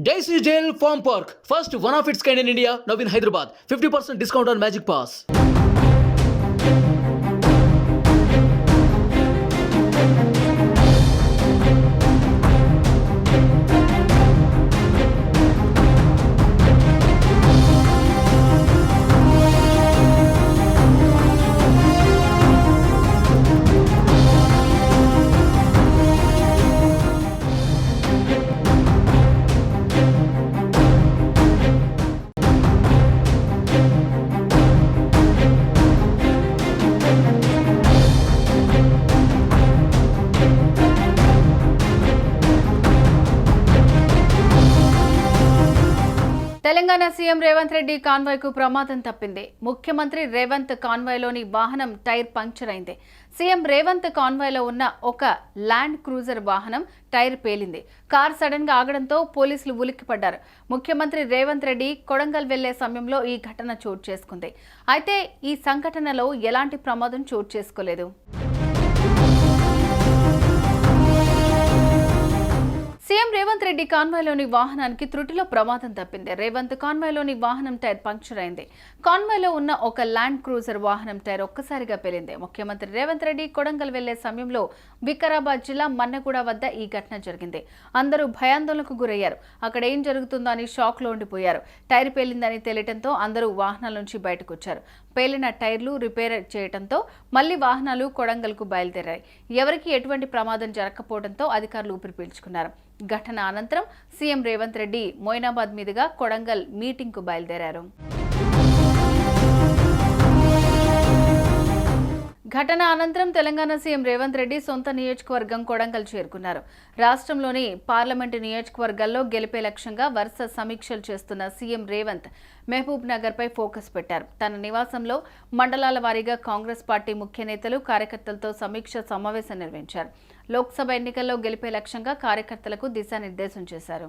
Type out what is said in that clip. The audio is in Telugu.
Daisy Jail Farm Park, first one of its kind in India, now in Hyderabad. 50% discount on Magic Pass. Telangana CM Revanth Reddy కాన్వాయ్కు ప్రమాదం తప్పింది ముఖ్యమంత్రి రేవంత్ కాన్వాయ్లోని వాహనం టైర్ పంక్చర్ అయింది సీఎం రేవంత్ కాన్వాయ్లో ఉన్న ఒక ల్యాండ్ క్రూజర్ వాహనం టైర్ పేలింది కార్ సడన్గా ఆగడంతో పోలీసులు ఉలిక్కిపడ్డారు ముఖ్యమంత్రి రేవంత్ రెడ్డి కొడంగల్ వెళ్లే సమయంలో ఈ ఘటన చోటు చేసుకుంది అయితే ఈ సంఘటనలో ఎలాంటి ప్రమాదం చోటు చేసుకోలేదు రెడ్డి కాన్వాయ్లోని వాహనానికి త్రుటిలో ప్రమాదం తప్పింది రేవంత్ కాన్వాయ్లోని వాహనం టైర్ పంక్చర్ అయింది కాన్వాయ్లో ఉన్న ఒక ల్యాండ్ క్రూజర్ వాహనం టైర్ ఒక్కసారిగా పేలింది ముఖ్యమంత్రి రేవంత్ రెడ్డి కొడంగల్ వెళ్లే సమయంలో వికారాబాద్ జిల్లా మన్నెగూడ వద్ద ఈ ఘటన జరిగింది అందరూ భయాందోళనకు గురయ్యారు అక్కడ ఏం జరుగుతుందో అని షాక్ లో ఉండిపోయారు టైర్ పేలిందని తెలియటంతో అందరూ వాహనాల నుంచి బయటకు వచ్చారు పేలిన టైర్లు రిపేర్ చేయడంతో మళ్లీ వాహనాలు కొడంగల్ కు బయలుదేరాయి ఎవరికి ఎటువంటి ప్రమాదం జరగకపోవడంతో అధికారులు ఊపిరి పీల్చుకున్నారు ఘటన అనంతరం సీఎం రేవంత్ రెడ్డి మొయినాబాద్ మీదుగా కొడంగల్ మీటింగ్కు బయలుదేరారు ఘటన అనంతరం తెలంగాణ సీఎం రేవంత్ రెడ్డి సొంత నియోజకవర్గం కొడంగల్ చేరుకున్నారు రాష్ట్రంలోని పార్లమెంటు నియోజకవర్గాల్లో గెలిపే లక్ష్యంగా వరుస సమీక్షలు చేస్తున్న సీఎం రేవంత్ మహబూబ్ పై ఫోకస్ పెట్టారు తన నివాసంలో మండలాల వారీగా కాంగ్రెస్ పార్టీ ముఖ్య నేతలు కార్యకర్తలతో సమీక్ష సమావేశం నిర్వహించారు లోక్సభ ఎన్నికల్లో గెలిపే లక్ష్యంగా కార్యకర్తలకు దిశానిర్దేశం చేశారు